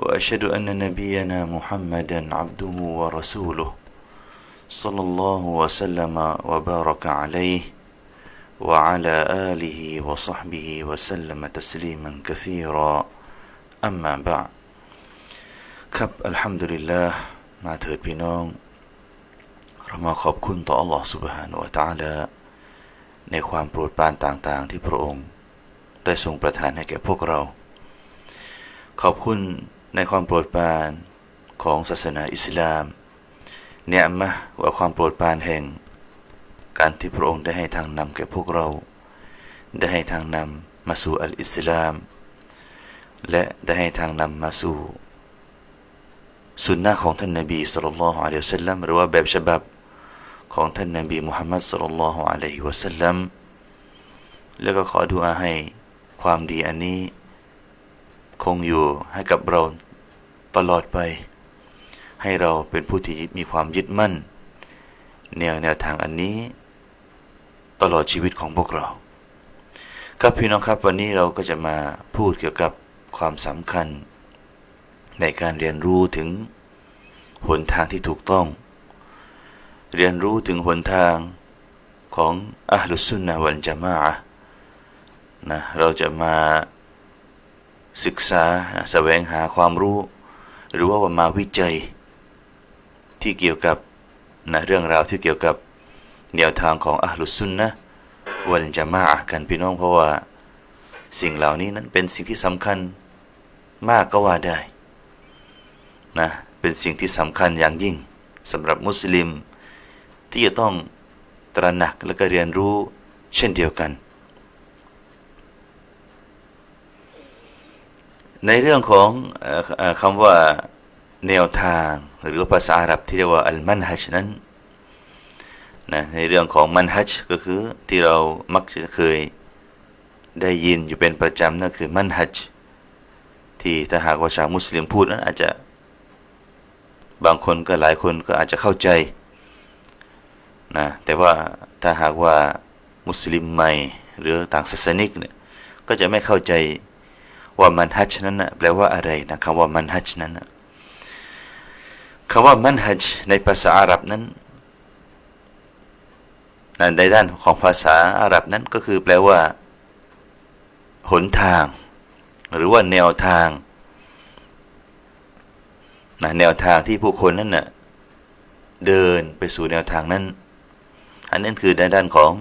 واشهد ان نبينا محمدا عبده ورسوله صلى الله وسلم وبارك عليه وعلى اله وصحبه وسلم تسليما كثيرا اما بعد ครับอัลฮัมดุลิลลาห์มาเถิดพี่น้องเรามาขอบคุณต่อ Allah سبحانه และ تعالى ในความโปรดปรานต่างๆ ที่พระองค์ได้ทรงประทานให้แก่พวกเรา ขอบคุณ ในความโปรดปรานของศาสนาอิสลามเนี่ยมะว่าความโปรดปรานแห่ง การที่พระองค์ได้ให้ทางนำแก่พวกเรา ได้ให้ทางนำมาสู่อัลอิสลาม และได้ให้ทางนำมาสู่สุนนะของท่านนบีสุลต่านละฮ์อะลัยฮิวสัลลัมหรือว่าแบบฉบับของท่านนบีมุฮัมมัดสุลลัลลอฮุอะลัยฮิวะสัลลัมแล้วก็ขอดุอาให้ความดีอันนี้ คงอยู่ให้กับเราตลอดไป ให้เราเป็นผู้ที่มีความยึดมั่น แนวแนวทางอันนี้ ตลอดชีวิตของพวกเรา ครับพี่น้องครับวันนี้เราก็จะมาพูดเกี่ยวกับความสำคัญ ในการเรียนรู้ถึงหนทางที่ถูกต้อง เรียนรู้ถึงหนทางของอัลลุสุนนะวันจามะนะเราจะมา ศึกษาแสวงหาความรู้ หรือว่ามาวิจัย ที่เกี่ยวกับนะเรื่องราวที่เกี่ยวกับแนวทางของอัลลุสุนนะวันจามะกันพี่น้องเพราะว่า สิ่งเหล่านี้นั้นเป็นสิ่งที่สำคัญมากก็ว่าได้นะเป็นสิ่งที่สำคัญอย่างยิ่งสำหรับมุสลิม ที่จะต้องตระหนักและก็เรียนรู้เช่นเดียวกัน ในเรื่องของคำว่าแนวทางหรือภาษาอาหรับที่เรียกว่าอัลมันฮัจนั้นนะในเรื่องของมันฮัจก็คือที่เรามักจะเคยได้ยินอยู่เป็นประจำนั่นคือมันฮัจที่ถ้าหากว่าชาวมุสลิมพูดนั้นอาจจะบางคนก็หลายคนก็อาจจะเข้าใจนะแต่ว่าถ้าหากว่ามุสลิมใหม่หรือต่างศาสนิกเนี่ยก็จะไม่เข้าใจ ว่ามันฮัจนั้นแปลว่าอะไรนะคำว่ามันฮัจนั้นคำว่ามันฮัจในภาษาอาหรับนั้นในด้านของภาษาอาหรับนั้นก็คือแปลว่า หนทาง หรือว่าแนวทางนะแนวทางที่ผู้คนนั้นนะ่ะเดินไปสู่แนวทางนั้น อันนั้นคือในด้านของ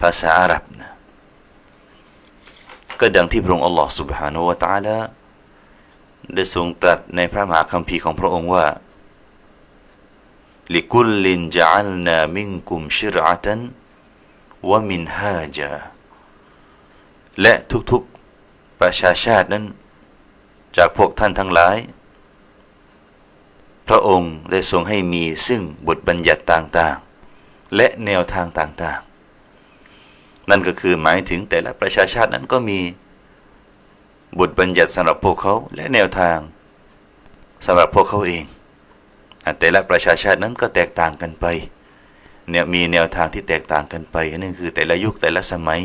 ภาษาอาหรับนะ ก็ดังที่พระองค์อัลลอฮฺ سبحانه และ تعالى ได้ทรงตรัสในพระมหาคัมภีร์ของพระองค์ว่าลิกุลลินจัลนามิงกุมชิรอะตันวะมินฮาจาและทุกๆประชาชาตินั้นจากพวกท่านทั้งหลาย พระองค์ได้ทรงให้มีซึ่งบทบัญญัติต่างๆ และแนวทางต่างๆ นั่นก็คือหมายถึงแต่ละประชาชาตินั้นก็มีบทบัญญัติสำหรับพวกเขาและแนวทาง สำหรับพวกเขาเอง แต่ละประชาชาตินั้นก็แตกต่างกันไปเนี่ยมีแนวทางที่แตกต่างกันไปนั่นคือแต่ละยุคแต่ละสมัย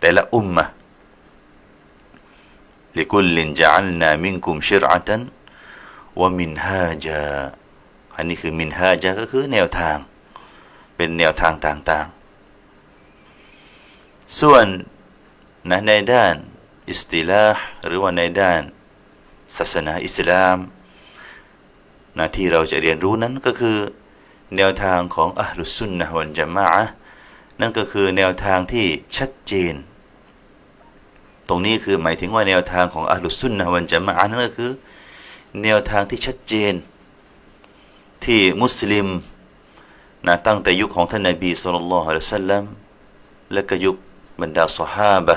แต่ละอุมมะลิกุลลินจัลนามินกุมชิรอัตันวะมินฮาจาอันนี้คือมินฮาจาก็คือแนวทาง เป็นแนวทางต่าง ส่วนนะในด้านอิสติลาห์หรือว่าในด้านศาสนาอิสลามนะที่เราจะเรียนรู้นั้นก็คือ แนวทางของอัลลุสุนนะวันจามะนั่นก็คือแนวทางที่ชัดเจน ตรงนี้คือหมายถึงว่าแนวทางของอัลลุสุนนะวันจะมาอันนั้นก็คือ แนวทางที่ชัดเจน ที่มุสลิมนะตั้งแต่ยุคของท่านนบีสุลต่านละฮ์สัลลัมและก็ยุค บรรดาสหาบะ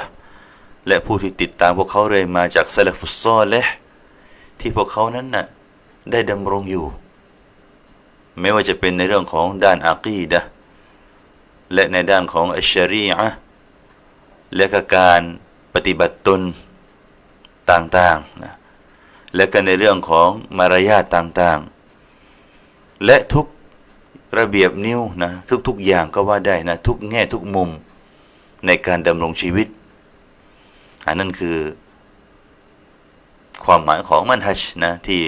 และผู้ที่ติดตามพวกเขาเลยมาจากซาลฟุสซอลและที่พวกเขานั้นน่ะได้ดำรงอยู่ ไม่ว่าจะเป็นในเรื่องของด้านอากีดะและในด้านของอัชชารีอะและกการปฏิบัติตนต่างๆนะและก็ในเรื่องของมารยาทต่างๆ และทุกระเบียบนิ้วนะทุกๆอย่างก็ว่าได้นะทุกแง่ทุกมุม ในการดำรงชีวิต อันนั้นคือ ความหมายของมันฮัจนะที่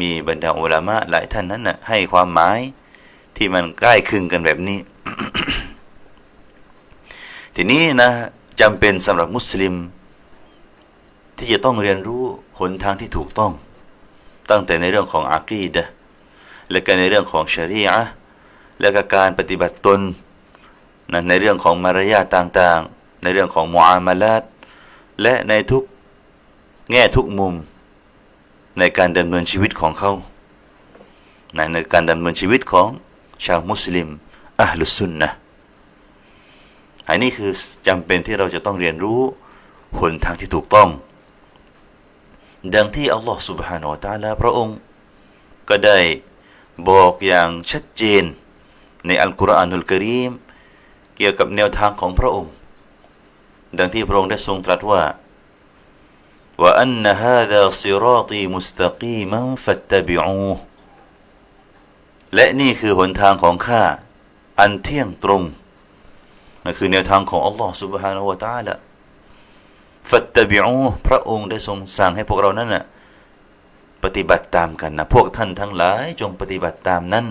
มีบรรดาอุลามะหลายท่านนั้นนะให้ความหมายที่มันใกล้คลึงกันแบบนี้ ทีนี้นะจำเป็นสำหรับมุสลิม ที่จะต้องเรียนรู้หนทางที่ถูกต้อง ตั้งแต่ในเรื่องของอากีดะและก็ในเรื่องของชรีอะและก็การปฏิบัติตน นะในเรื่องของมารยาทต่างๆ ในเรื่องของมุอามาลาตและในทุกแง่ทุกมุม ในการดำเนินชีวิตของเขานะในการดำเนินชีวิตของชาวมุสลิมอัลลุสุนนะอันนี้คือจำเป็นที่เราจะต้องเรียนรู้หนทางที่ถูกต้อง ดังที่อัลลอฮฺ سبحانه และ تعالى พระองค์ก็ได้บอกอย่างชัดเจนในอัลกุรอานุลกิริม เกี่ยวกับแนวทางของพระองค์ ดังที่พระองค์ได้ทรงตรัสว่าว่าอันนฮาดาซิราตีมุสตะกีมันฟัตตบิอูและนี่คือหนทางของข้าอันเที่ยงตรงนั่นคือแนวทางของอัลลอฮ์ سبحانه และ تعالى ฟัตตบิอูพระองค์ได้ทรงสั่งให้พวกเรานั้นนะปฏิบัติตามกันนะพวกท่านทั้งหลายจงปฏิบัติตามนั้น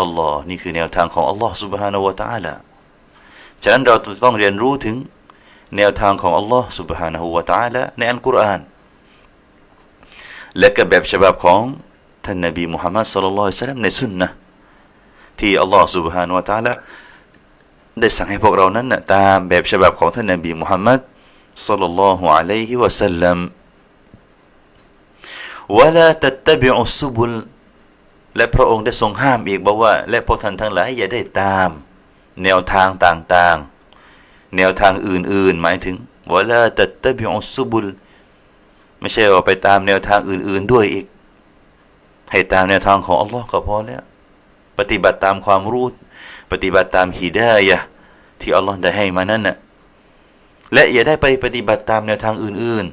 อัลลอฮ์นี่คือแนวทางของอัลลอฮ์ سبحانه และ تعالى ฉะนั้นเราต้องเรียนรู้ถึงแนวทางของอัลลอฮ์ سبحانه และ تعالى ในอัลกุรอาน และก็แบบฉบับของท่านนบีมุฮัมมัด صلى الله عليه وسلم ในสุนนะที่อัลลอฮ์ سبحانه และ تعالى ได้สั่งให้พวกเรานั้นนะตามแบบฉบับของท่านนบีมุฮัมมัด صلى الله عليه وسلم ولا تتبعوا السبل และพระองค์ได้ทรงห้ามอีกบอกว่า และพวกท่านทั้งหลายอย่าได้ตาม แนวทางต่างๆ แนวทางอื่นๆ หมายถึงวลาตัตบิอุสุบุลไม่ใช่ว่าไปตามแนวทางอื่นๆด้วยอีก ให้ตามแนวทางของอัลลอฮ์ก็พอแล้ว ปฏิบัติตามความรู้ปฏิบัติตามฮีดายะที่อัลลอฮ์ได้ให้มานั่นนะ่ะและอย่าได้ไปปฏิบัติตามแนวทางอื่น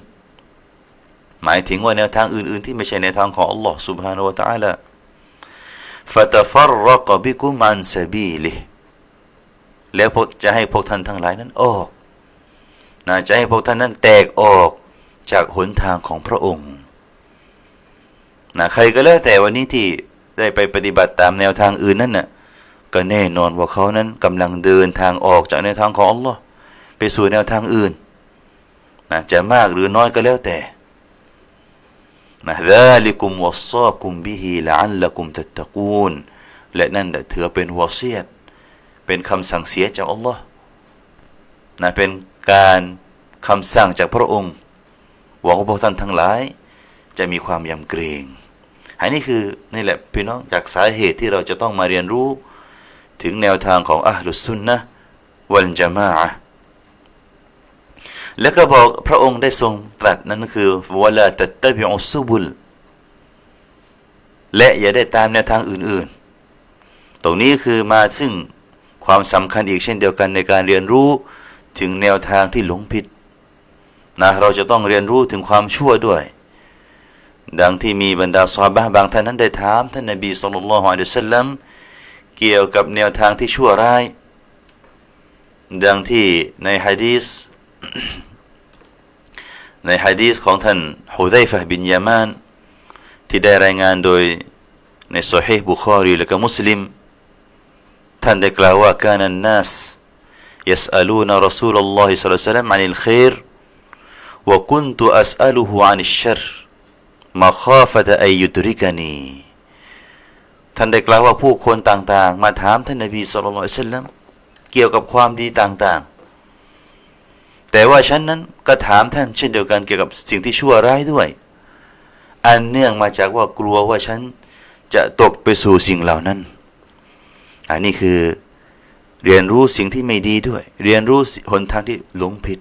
ๆ หมายถึงว่าแนวทางอื่นๆ ที่ไม่ใช่แนวทางของอัลลอฮ์สุบฮานวะตะอัลล فتفرق بكم عن سبيله แล้วพวกจะให้พวกท่านทั้งหลายนั้นออกนะจะให้พวกท่านนั้นแตกออกจากหนทางของพระองค์นะใครก็แล้วแต่วันนี้ที่ได้ไปปฏิบัติตามแนวทางอื่นนั่นน่ะก็แน่นอนว่าเขานั้นกำลังเดินทางออกจากแนวทางของอัลลอฮ์ไปสู่แนวทางอื่นนะจะมากหรือน้อยก็แล้วแต่ นะาลิกุมวัสซากุมบิฮิลนและนั่นแต่ถือเป็นวาเซียตเป็นคำสั่งเสียจากอัลลอฮ์นะเป็นการคำสั่งจากพระองค์หวังว่าพวกท่านทั้งหลาย จะมีความยำเกรงอันนี้คือนี่แหละพี่น้องจากสาเหตุที่เราจะต้องมาเรียนรู้ ถึงแนวทางของอัลลุสุนนะวันจามะ แล้วก็บอกพระองค์ได้ทรงตรัสนั่นคือวลาตัตตบิอุสุบุล และอย่าได้ตามแนวทางอื่นๆ ตรงนี้คือมาซึ่งความสำคัญอีกเช่นเดียวกันในการเรียนรู้ถึงแนวทางที่หลงผิดนะเราจะต้องเรียนรู้ถึงความชั่วด้วย ดังที่มีบรรดาซอบะบางท่านนั้นได้ถามท่านนบีสุลต่านละฮ์อะลัยฮิสซาลลัมเกี่ยวกับแนวทางที่ชั่วร้าย ดังที่ในฮะดีษ ในฮะดีษของท่านฮุซัยฟะห์บินยามาน ที่ได้รายงานโดยในโซฮีบุคอรีและก็มุสลิม ท่านได้กล่าวว่า كان الناس يسألون رسول الله صلى الله عليه وسلم عن الخير وكنت أسأله عن الشر مخافة أن يدركني ท่านได้กล่าวว่าผู้คนต่างๆ มาถามท่านนบีสุลต่านเกี่ยวกับความดีต่างๆ แต่ว่าฉันนั้นก็ถามท่านเช่นเดียวกันเกี่ยวกับสิ่งที่ชั่วร้ายด้วย อันเนื่องมาจากว่ากลัวว่าฉันจะตกไปสู่สิ่งเหล่านั้น อันนี้คือเรียนรู้สิ่งที่ไม่ดีด้วย เรียนรู้หนทางที่หลงผิด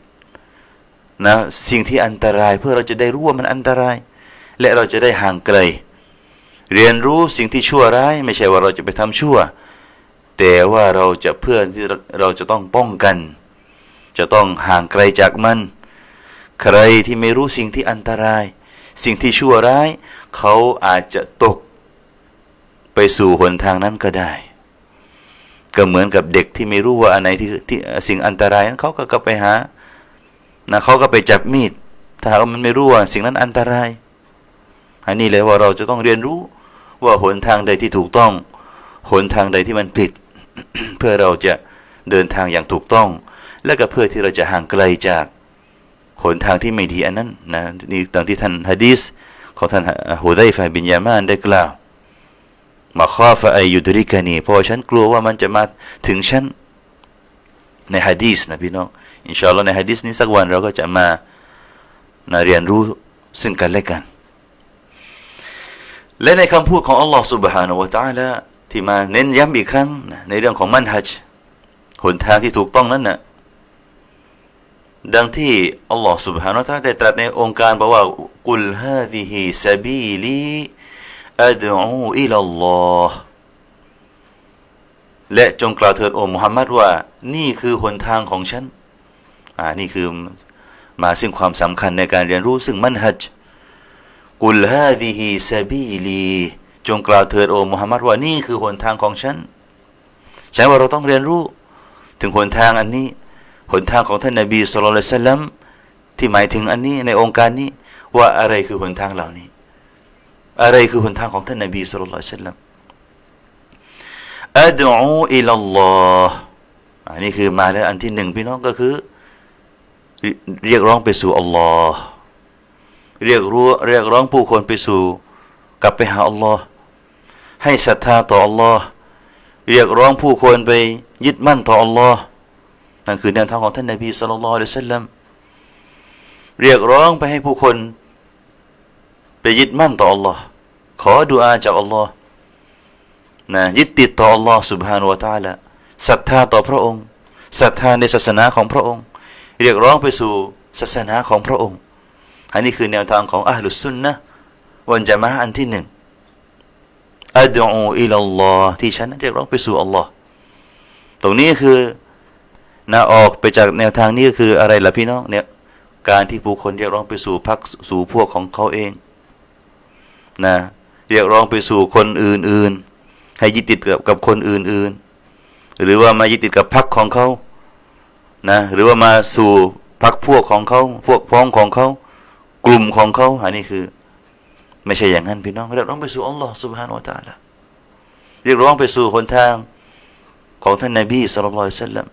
นะสิ่งที่อันตรายเพื่อเราจะได้รู้ว่ามันอันตราย และเราจะได้ห่างไกล เรียนรู้สิ่งที่ชั่วร้าย ไม่ใช่ว่าเราจะไปทำชั่ว แต่ว่าเราจะเพื่อที่เราจะต้องป้องกัน จะต้องห่างไกลจากมัน ใครที่ไม่รู้สิ่งที่อันตราย สิ่งที่ชั่วร้าย เขาอาจจะตก ไปสู่หนทางนั้นก็ได้ ก็เหมือนกับเด็กที่ไม่รู้ว่าอันไหนที่ที่สิ่งอันตรายนั้นเขาก็ก็ไปหานะเขาก็ไปจับมีด ถ้าหากว่ามันไม่รู้ว่าสิ่งนั้นอันตราย อันนี้เลยว่าเราจะต้องเรียนรู้ว่าหนทางใดที่ถูกต้อง หนทางใดที่มันผิด เพื่อเราจะเดินทางอย่างถูกต้อง และก็เพื่อที่เราจะห่างไกลจากหนทางที่ไม่ดีอันนั้นนะนี่ดังที่ท่านฮะดีษของท่านฮุดัยฟะบินยามานได้กล่าวมาข้อฟะอายุดริกานีเพราะว่าฉันกลัวว่ามันจะมาถึงฉันในฮะดีษนะพี่น้องอินชาอัลลอฮ์ในฮะดีษนี้สักวันเราก็จะมานะเรียนรู้ซึ่งกันและกัน และในคำพูดของอัลลอฮ์ سبحانه และ تعالى ที่มาเน้นย้ำอีกครั้งนะในเรื่องของมันฮัจหนทางที่ถูกต้องนั้นนะ ดังที่อัลลอฮ์ سبحانه และ تعالى ได้ตรัสในองค์การบอกว่ากุลฮาดิฮิซาบีลีอัดอูอิลลัลลอฮ์และจงกล่าวเถิดโอ้มุฮัมมัดว่า นี่คือหนทางของฉันอ่านี่คือมาซึ่งความสำคัญในการเรียนรู้ซึ่งมันฮัจกุลฮาดิฮิซาบีลีจงกล่าวเถิดโอ้มุฮัมมัดว่านี่คือหนทางของฉันฉันว่าเราต้องเรียนรู้ ถึงหนทางอันนี้ หนทางของท่านนบีสุลต่านลัมที่หมายถึงอันนี้ในองค์การนี้ว่าอะไรคือหนทางเหล่านี้ อะไรคือหนทางของท่านนบีสุลต่านลัมอัดอูอิลลอฮ์อันนี้คือมาแล้วอันที่หนึ่งพี่น้องก็คือ เรียกร้องไปสู่อัลลอฮ์เรียกรู้เรียกร้องผู้คนไปสู่ กลับไปหาอัลลอฮ์ให้ศรัทธาต่ออัลลอฮ์เรียกร้องผู้คนไปยึดมั่นต่ออัลลอฮ์ นั่นคือแนวทางของท่านนบีสุลต่านละสัลลัมเรียกร้องไปให้ผู้คน ไปยึดมั่นต่ออัลลอฮ์ขอดุอาจากอัลลอฮ์นะยึดติดต่ออัลลอฮ์ سبحانه และ تعالى ศรัทธาต่อพระองค์ศรัทธาในศาสนาของพระองค์ เรียกร้องไปสู่ศาสนาของพระองค์ อันนี้คือแนวทางของอัลลุสุนนะวันจะมาอันที่หนึ่งอัดอูอิลลอฮ์ที่ฉันเรียกร้องไปสู่อัลลอฮ์ตรงนี้คือ นะออกไปจากแนวทางนี้ก็คืออะไรล่ะพี่น้องเนี่ยการที่ผู้คนเรียกร้องไปสู่พักสู่พวกของเขาเองนะเรียกร้องไปสู่คนอื่นๆ ให้ยึดติดกับกับคนอื่นๆ หรือว่ามายึดติดกับพักของเขานะหรือว่ามาสู่พักพวกของเขาพวกพ้องของเขากลุ่มของเขาอันนี้คือ ไม่ใช่อย่างนั้นพี่น้องเรียกร้องไปสู่อัลลอฮ์สุบฮานอัลตะละเรียกร้องไปสู่หนทางของท่านนาบีสุลต่านละ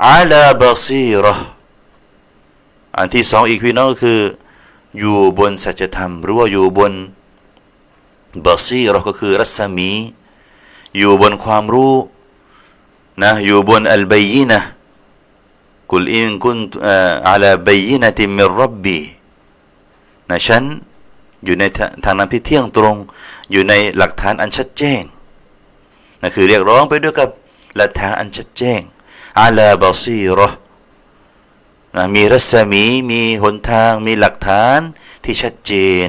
อาลาบาซีรออันที่สองอีกพี่น้องก็คือ อยู่บนสัจธรรม หรือว่าอยู่บนบาซีรอก็คือรัศมี อยู่บนความรู้นะอยู่บนอัลบัยนะกุลอินกุนอาลาบัยนะติมิรับบีนะฉันอยู่ในทางนำที่เที่ยงตรง อยู่ในหลักฐานอันชัดแจ้งนั่นคือเรียกร้องไปด้วยกับหลักฐานอันชัดแจ้ง อาลาบาซีรอนะมีรัศมีมีหนทางมีหลักฐานที่ชัดเจน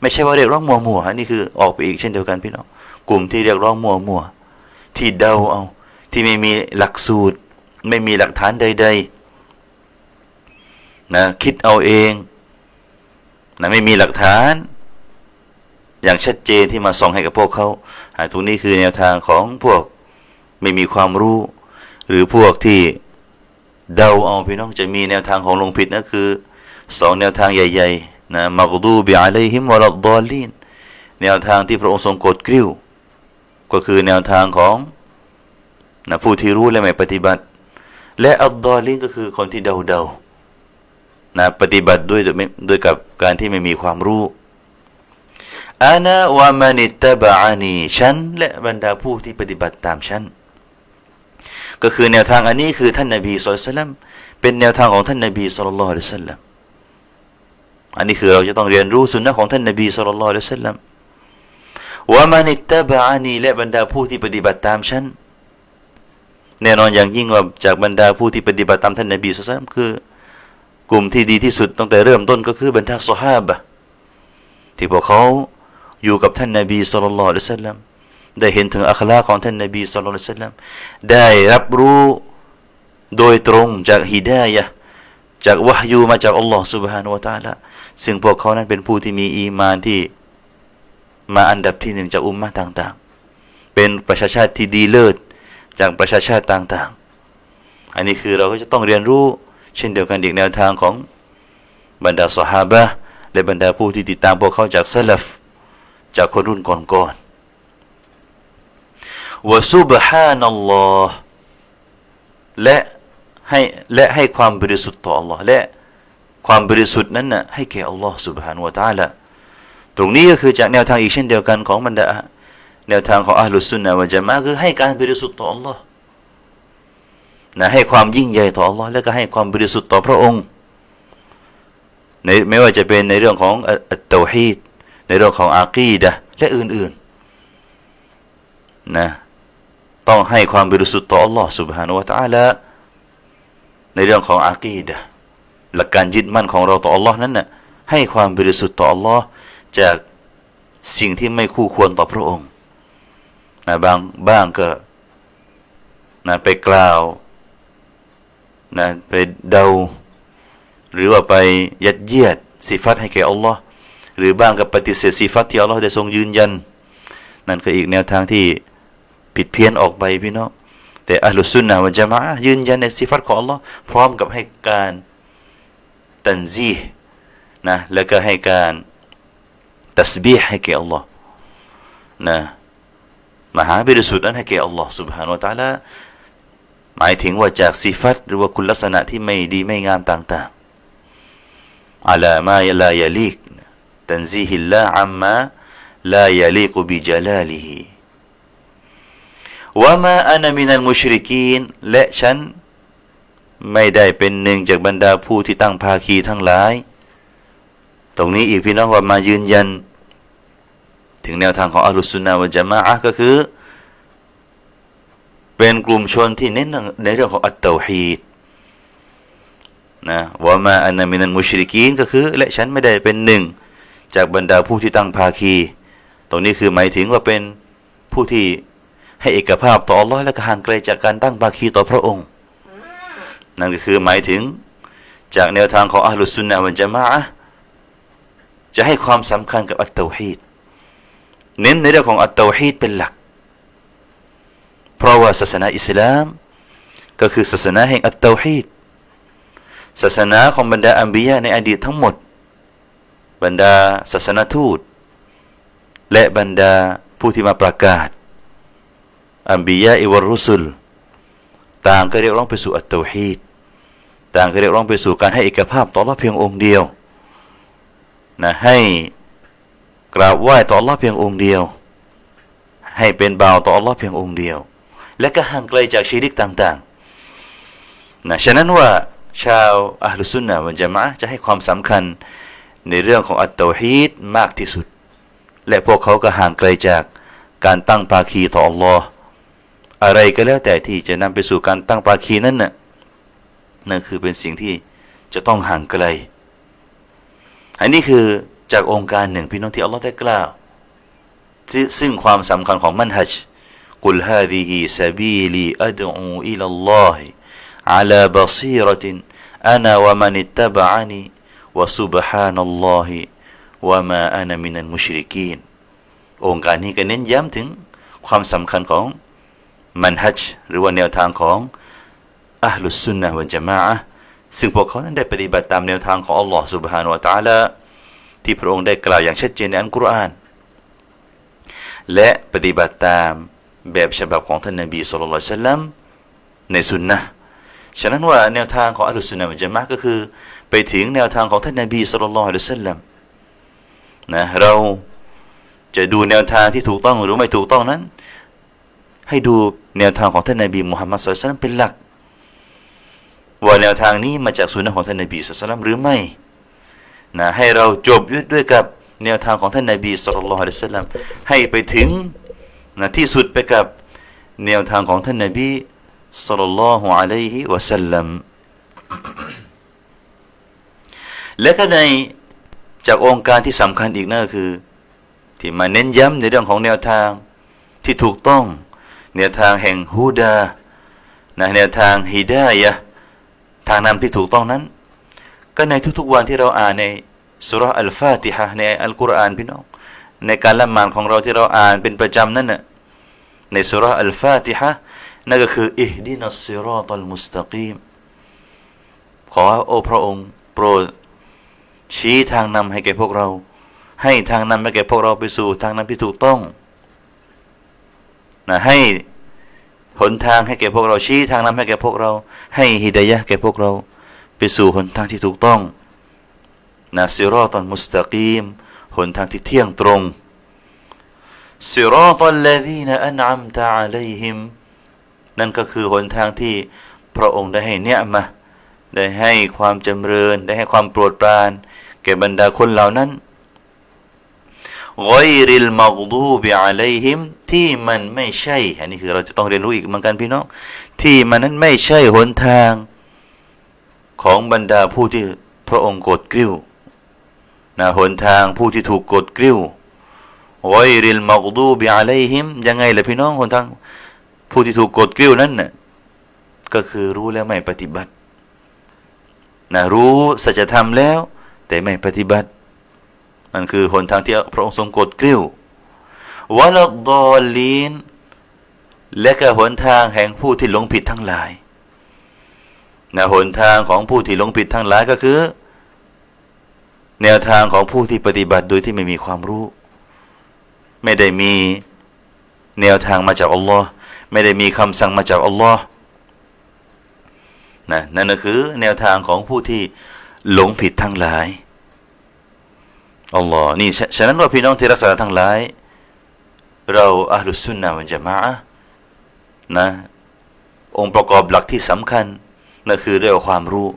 ไม่ใช่ว่าเรียกร้องมัวมัวนี่คือออกไปอีกเช่นเดียวกันพี่น้องกลุ่มที่เรียกร้องมัวมัวที่เดาเอา ที่ไม่มีหลักสูตร ไม่มีหลักฐานใด ๆ นะคิดเอาเองนะไม่มีหลักฐาน อย่างชัดเจนที่มาส่องให้กับพวกเขาตรงนี้คือแนวทางของพวกไม่มีความรู้ หรือพวกที่เดาเอาพี่น้องจะมีแนวทางของลงผิดนั่นคือสองแนวทางใหญ่ๆนะมักดูบิอะลัยฮิมวะลัดดอลลีนแนวทางที่พระองค์ทรงกดกริ้ว ก็คือแนวทางของนะผู้ที่รู้และไม่ปฏิบัติ และอัลดอลลีนก็คือคนที่เดาเดานะปฏิบัติด้วยด้วยกับการที่ไม่มีความรู้อานะวะมานิตบะอานีฉันและบรรดาผู้ที่ปฏิบัติตามฉัน ก็คือแนวทางอันนี้คือท่านนบีสุลต่านเป็นแนวทางของท่านนบีสุลต่านละสัลลัมอันนี้คือเราจะต้องเรียนรู้สุนนะของท่านนบีสุลต่านละสัลลัมว่ามานิตบะอานีและบรรดาผู้ที่ปฏิบัติตามฉันแน่นอนอย่างยิ่งว่าจากบรรดาผู้ที่ปฏิบัติตามท่านนบีสุลต่านคือกลุ่มที่ดีที่สุดตั้งแต่เริ่มต้นก็คือบรรดาสหาบะที่พวกเขาอยู่กับท่านนบีสุลต่านละอัลสัลลัม ได้เห็นถึงอัคลาของท่านนบีสุลต่านละสัลลัมได้รับรู้โดยตรงจากฮิดายะห์จากวะฮยูมาจากอัลลอฮ์ سبحانه และ تعالى ซึ่งพวกเขานั้นเป็นผู้ที่มีอีมานที่มาอันดับที่หนึ่งจากอุมมะต่างๆ เป็นประชาชาติที่ดีเลิศจากประชาชาติต่างๆ อันนี้คือเราก็จะต้องเรียนรู้เช่นเดียวกันอีกแนวทางของบรรดาสหาบะห์และบรรดาผู้ที่ติดตามพวกเขาจากซาลฟจากคนรุ่นก่อนๆ วะซุบฮานัลลอฮ์และให้และให้ความบริสุทธิ์ต่อ Allah และความบริสุทธิ์นั้นน่ะให้แก่ Allah سبحانه และ تعالى ตรงนี้ก็คือจากแนวทางอีกเช่นเดียวกันของบรรดาแนวทางของอัลลุสุนนะวะจามะคือให้การบริสุทธิ์ต่อ Allah นะให้ความยิ่งใหญ่ต่อ Allah และก็ให้ความบริสุทธิ์ต่อพระองค์ในไม่ว่าจะเป็นในเรื่องของอัตตวฮีดในเรื่องของอากีดะห์และอื่นๆนะ ต้องให้ความบริสุทธิ์ต่อ Allah سبحانه และ تعالى ในเรื่องของอากีดะห์หลักการยึดมั่นของเราต่อ Allah นั้นน่ะให้ความบริสุทธิ์ต่อ Allah จากสิ่งที่ไม่คู่ควรต่อพระองค์นะบางบ้างก็นะไปกล่าวนะไปเดา หรือว่าไปยัดเยียดสิฟัตให้แก่อัลลอฮ์หรือบ้างก็ปฏิเสธสิฟัตที่อัลลอฮ์ได้ทรงยืนยัน นั่นก็อีกแนวทางที่ ผิดเพี้ยนออกไปพี่น้องแต่อัลลุสุนนะวะจามะอะห์ยืนยันในสิฟัตของอัลลอฮ์พร้อมกับให้การตันซีห์นะแล้วก็ให้การตัสบีห์ให้แก่อัลลอฮ์นะมหาบริสุทธิ์นั้นให้แก่อัลลอฮ์ سبحانه และ تعالى หมายถึงว่าจากสิฟัตหรือว่าคุณลักษณะที่ไม่ดีไม่งามต่างๆอาลามาลายลีกตันซีฮิลลาอัมมาลายลีกบิจลาลิฮิ วะมาอานามินัลมุชริกีนและฉันไม่ได้เป็นหนึ่งจากบรรดาผู้ที่ตั้งภาคีทั้งหลาย ตรงนี้อีกพี่น้องว่ามายืนยัน ถึงแนวทางของอัลลุสุนนะวะจามะอะก็คือ เป็นกลุ่มชนที่เน้นในเรื่องของอัตเตฮีดนะว่ามาอันามินันมุชริกีนก็คือ และฉันไม่ได้เป็นหนึ่งจากบรรดาผู้ที่ตั้งภาคี ตรงนี้คือหมายถึงว่าเป็นผู้ที่ ให้เอกภาพต่ออัลลอฮ์และก็ห่างไกลจากการตั้งภาคีต่อพระองค์ นั่นก็คือหมายถึงจากแนวทางของอัลลุสุนนะวันจามะอะห์จะให้ความสำคัญกับอัตเตาฮีดเน้นในเรื่องของอัตเตาฮีดเป็นหลัก เพราะว่าศาสนาอิสลาม ก็คือศาสนาแห่งอัตเตาฮีดศาสนาของบรรดาอัมบียะในอดีตทั้งหมด บรรดาศาสนาทูต และบรรดาผู้ที่มาประกาศ อัมบียะอิวรุสุลต่างก็เรียกร้องไปสู่อัตตฮีดต่างก็เรียกร้องไปสู่การให้เอกภาพต่อละเพียงองค์เดียวนะให้กราบไหว้ต่อ Allah เพียงองค์เดียว ให้เป็นบ่าวต่อ Allah เพียงองค์เดียว และก็ห่างไกลจากชีริกต่างๆนะฉะนั้นว่าชาวอัลลุสุนนะวันจามะจะให้ความสำคัญในเรื่องของอัตตฮีดมากที่สุด และพวกเขาก็ห่างไกลจากการตั้งภาคีต่อ Allah อ อะไรก็แล้วแต่ที่จะนำไปสู่การตั้งภาคีนั้นน่ะนั่นคือเป็นสิ่งที่จะต้องห่างไกล อันนี้คือจากองค์การหนึ่งพี่น้องที่อัลลอฮ์ได้กล่าวซึ่งความสำคัญของมันฮัจกุลฮาดีฮีซาบีลีอัดอูอิลลอฮิอัลาบซีรตินอานาวะมันิตตบะอานีวะซุบฮานัลลอฮิวะมาอานามินันมุชริกีนองค์การนี้ก็เน้นย้ำถึงความสำคัญของ มันฮัจหรือว่าแนวทางของอัลลุสุนนะวะจามะซึ่งพวกเขานั้นได้ปฏิบัติตามแนวทางของอัลลอฮ์ سبحانه และ تعالى ที่พระองค์ได้กล่าวอย่างชัดเจนในอัลกุรอาน และปฏิบัติตามแบบฉบับของท่านนบีสุลต่านสัลลัมในสุนนะฉะนั้นว่าแนวทางของอัลลอฮฺสุนนะมันจะมากก็คือ ไปถึงแนวทางของท่านนบีสุลต่านสัลลัมนะเราจะดูแนวทางที่ถูกต้องหรือไม่ถูกต้องนั้น ให้ดูแนวทางของท่านนบีมุฮัมมัดสุลตัลเป็นหลัก ว่าแนวทางนี้มาจากสุนนะของท่านนบีสุลต่านหรือไม่นะให้เราจบด้วยกับแนวทางของท่านนบีสุลต่านละฮ์อะลัยฮิสลามให้ไปถึงนะที่สุดไปกับแนวทางของท่านนบีสุลต่านละฮ์อะลัยฮิวะสัลลัมและก็ในจากองค์การที่สำคัญอีกนั่นก็คือ ที่มาเน้นย้ำในเรื่องของแนวทางที่ถูกต้อง แนวทางแห่งฮูดานะแนวทางฮิดายะทางนำที่ถูกต้องนั้น ก็ในทุกๆวันที่เราอ่านในสุราอัลฟาติฮะในอัลกุรอานพี่น้องในการละหมาดของเราที่เราอ่านเป็นประจำนั่นน่ะในสุราอัลฟาติฮะนั่นก็คืออิฮดินัสซิรอตัลมุสตะกีมขอโอ้พระองค์โปรดชี้ทางนำให้แก่พวกเรา ให้ทางนำให้แก่พวกเราไปสู่ทางนำที่ถูกต้อง นะให้หนทางให้แก่พวกเราชี้ทางนำให้แก่พวกเรา ให้ฮิดายะแก่พวกเรา ไปสู่หนทางที่ถูกต้องนะซิรอตันมุสตะกีมหนทางที่เที่ยงตรงซิรอตัลลดีนอันอัมตะอะลัยฮิมนั่นก็คือหนทางที่พระองค์ได้ให้เนียมะได้ให้ความจำเริญ ได้ให้ความโปรดปราน แก่บรรดาคนเหล่านั้น غير المغضوب عليهم ที่มันไม่ใช่ อันนี้คือเราจะต้องเรียนรู้อีกเหมือนกันพี่น้อง ที่มันนั้นไม่ใช่หนทาง ของบรรดาผู้ที่พระองค์กดกริ้วนะหนทางผู้ที่ถูกกดกริ้ว غير المغضوب عليهم ยังไงล่ะพี่น้องหนทาง ผู้ที่ถูกกดกริ้วนั้นน่ะก็คือรู้แล้วไม่ปฏิบัตินะรู้สัจธรรมแล้ว แต่ไม่ปฏิบัติ นั่นคือหนทางที่พระองค์ทรงกดกริ้ววะลัดดอลลีนและก็หนทางแห่งผู้ที่หลงผิดทั้งหลายนะหนทางของผู้ที่หลงผิดทั้งหลายก็คือ แนวทางของผู้ที่ปฏิบัติโดยที่ไม่มีความรู้ ไม่ได้มีแนวทางมาจากอัลลอฮ์ไม่ได้มีคำสั่งมาจากอัลลอฮ์นะนั่นก็คือแนวทางของผู้ที่หลงผิดทั้งหลาย อัลลอฮ์นี่ฉะนั้นว่าพี่น้องที่รักษาทั้งหลาย เราอัลลุสซุนนะวันจะมาอะห์นะองค์ประกอบหลักที่สำคัญนั่นคือเรื่องความรู้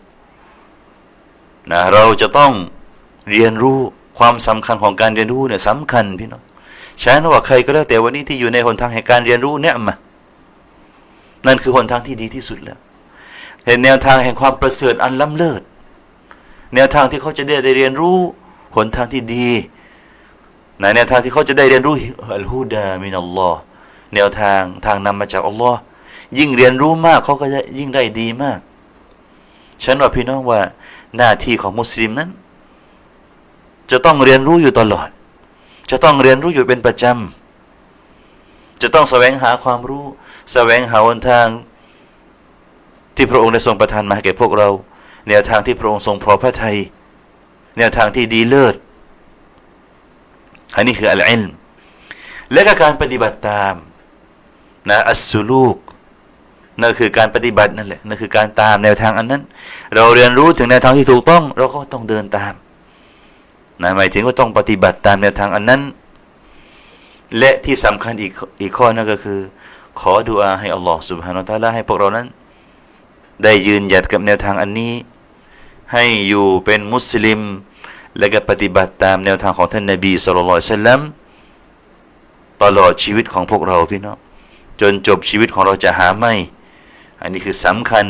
นะเราจะต้องเรียนรู้ความสำคัญของการเรียนรู้เนี่ยสำคัญพี่น้องฉะนั้นว่าใครก็แล้วแต่วันนี้ที่อยู่ในหนทางแห่งการเรียนรู้เนี่ยมานั่นคือหนทางที่ดีที่สุดแล้ว เห็นแนวทางแห่งความประเสริฐอันล้ำเลิศ แนวทางที่เขาจะได้ได้เรียนรู้ หนทางที่ดีในแนวทางที่เขาจะได้เรียนรู้อัลฮูดามินัลลอฮ์แนวทางทางนำมาจากอัลลอฮ์ยิ่งเรียนรู้มากเขาก็จะยิ่งได้ดีมาก ฉันว่าพี่น้องว่าหน้าที่ของมุสลิมนั้น จะต้องเรียนรู้อยู่ตลอด จะต้องเรียนรู้อยู่เป็นประจำ จะต้องแสวงหาความรู้แสวงหาหนทาง ที่พระองค์ได้ทรงประทานมาให้แก่พวกเรา แนวทางที่พระองค์ทรงพอพระทัย แนวทางที่ดีเลิศอันนี้คืออัลอิลมและก็การปฏิบัติตามนะอัสซูลูกนั่นคือการปฏิบัตินั่นแหละนั่นคือการตามแนวทางอันนั้น เราเรียนรู้ถึงแนวทางที่ถูกต้อง เราก็ต้องเดินตามนะหมายถึงว่าต้องปฏิบัติตามแนวทางอันนั้น และที่สำคัญอีกอีกข้อนั่นก็คือ ขอดุอาให้อัลลอฮฺสุบฮานาอัลลอให้พวกเรานั้น ได้ยืนหยัดกับแนวทางอันนี้ ให้อยู่เป็นมุสลิม และก็ปฏิบัติตามแนวทางของท่านนบีสุลต่านตลอดชีวิตของพวกเราพี่น้องจนจบชีวิตของเราจะหาไม่ อันนี้คือสำคัญ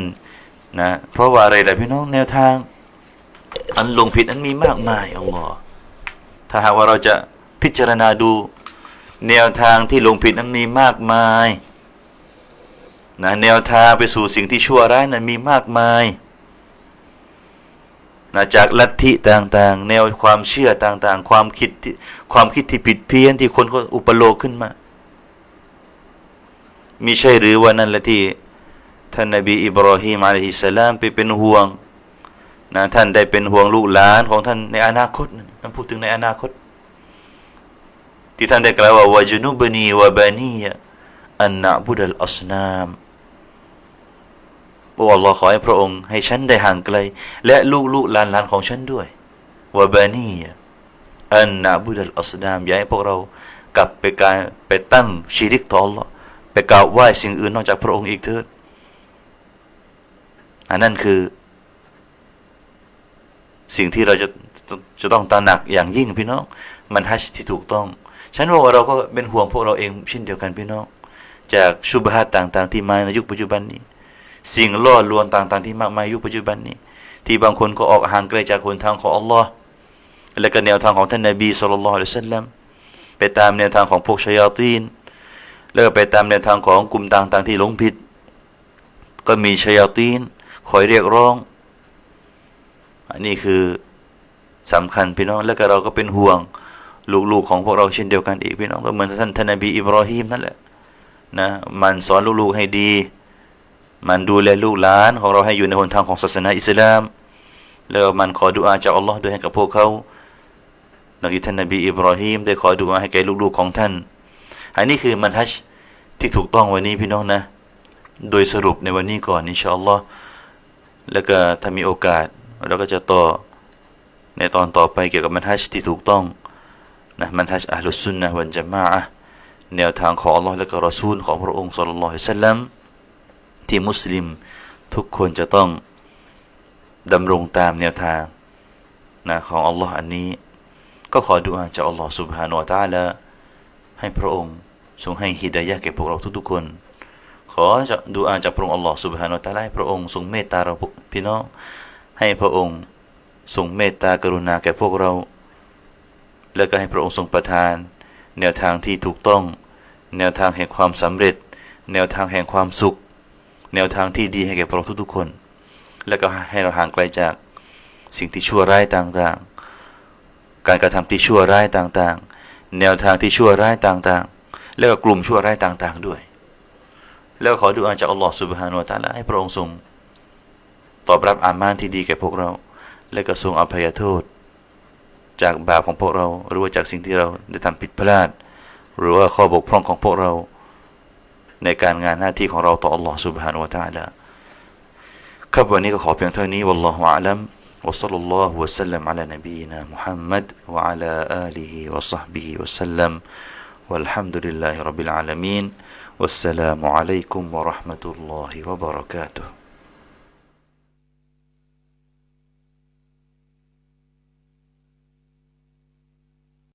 นะเพราะว่าอะไรล่ะพี่น้องแนวทาง อันลงผิดอันมีมากมายอัลลอฮ์ถ้าหากว่าเราจะพิจารณาดูแนวทางที่ลงผิดนั้นมีมากมายนะแนวทางไปสู่สิ่งที่ชั่วร้ายนั้นมีมากมาย นะจากลัทธิต่างๆ แนวความเชื่อต่างๆ ความคิดที่ความคิดที่ผิดเพี้ยนที่คนก็อุปโลกขึ้นมามิใช่หรือว่านั่นแหละที่ท่านนบีอิบราฮิมอะลัยฮิสสลามไปเป็นห่วงนะท่านได้เป็นห่วงลูกหลานของท่านในอนาคตนั่นพูดถึงในอนาคต ที่ท่านได้กล่าวว่าวะจุนุบนีวะบานีอันนะบุดัลอัสนาม โอ้อัลอขอให้พระองค์ให้ฉันได้ห่างไกล และลูกลูกหลานหลานของฉันด้วยวะบานีอันนะบุดัลอัสนามอย่าให้พวกเรากลับไปการไปตั้งชีริกต่อ Allah ไปกราบไหว้สิ่งอื่นนอกจากพระองค์อีกเถิดอันนั้นคือ สิ่งที่เราจะจะต้องตระหนักอย่างยิ่งพี่น้อง มันฮัชที่ถูกต้อง ฉันว่าเราก็เป็นห่วงพวกเราเองเช่นเดียวกันพี่น้อง จากชุบฮัตต่าง ๆ ที่มาในยุคปัจจุบันนี้ สิ่งล่อลวงต่างๆ ที่มากมายยุคปัจจุบันนี้ ที่บางคนก็ออกห่างไกลจากหนทางของอัลลอฮ์และก็แนวทางของท่านนบีสุลต่านละอัลลอฮุซัลลัมไปตามแนวทางของพวกชัยาตีนแล้วก็ไปตามแนวทางของกลุ่มต่างๆ ที่หลงผิด ก็มีชัยาตีนคอยเรียกร้อง อันนี้คือสำคัญพี่น้องแล้วก็เราก็เป็นห่วงลูกๆของพวกเราเช่นเดียวกันอีกพี่น้องก็เหมือนท่านท่านนบีอิบรอฮีมนั่นแหละนะมันสอนลูกๆให้ดี มันดูแลลูกหลานของเราให้อยู่ในหนทางของศาสนาอิสลาม แล้วมันขอดุอาจากอัลลอฮ์ด้วยให้กับพวกเขานักท่านนบีอิบรอฮีมได้ขอดุอาให้แก่ลูกๆของท่าน อันนี้คือมันฮัจญ์ที่ถูกต้องวันนี้พี่น้องนะ โดยสรุปในวันนี้ก่อนอินชาอัลลอฮ์แล้วก็ถ้ามีโอกาสเราก็จะต่อในตอนต่อไปเกี่ยวกับมันฮัจญ์ที่ถูกต้องนะมันฮัจญ์อัลลุสซุนนะวันจามะะแนวทางของอัลลอฮ์และก็รอซูลของพระองค์ศ็อลลัลลอฮุอะลัยฮิวะซัลลัม ที่มุสลิมทุกคนจะต้องดำรงตามแนวทางนะของอัลลอฮ์อันนี้ ก็ขอดุอาจากอัลลอฮ์สุบฮานุอัตาละให้พระองค์ทรงให้ฮิดายะแก่พวกเราทุกๆคน ขอจะดูอาจากพระองค์อัลลอฮ์สุบฮานุตาลาให้พระองค์ทรงเมตตาเราพี่น้อง ให้พระองค์ทรงเมตตากรุณาแก่พวกเรา แล้วก็ให้พระองค์ทรงประทาน แนวทางที่ถูกต้อง แนวทางแห่งความสำเร็จ แนวทางแห่งความสุข แนวทางที่ดีให้แก่พวกเราทุกๆคน และก็ให้เราห่างไกลจากสิ่งที่ชั่วร้ายต่างๆ การกระทำที่ชั่วร้ายต่างๆ แนวทางที่ชั่วร้ายต่างๆ และก็กลุ่มชั่วร้ายต่างๆ ด้วย แล้วขอดูอาจากอัลลอฮฺสุบฮานุตะละให้พระองค์ทรงตอบรับอามานที่ดีแก่พวกเรา และก็ทรงอภัยโทษ จากบาปของพวกเรา หรือว่าจากสิ่งที่เราได้ทำผิดพลาด หรือว่าข้อบกพร่องของพวกเรา ในการงานหน้าที่ของเราต่ออัลลอฮ์ سبحانه และ تعالى ครับวันนี้ก็ขอเพียงเท่านี้ والله أعلم وصلى الله وسلم على نبينا محمد وعلى آله وصحبه وسلم والحمد لله رب العالمين والسلام عليكم ورحمة الله وبركاته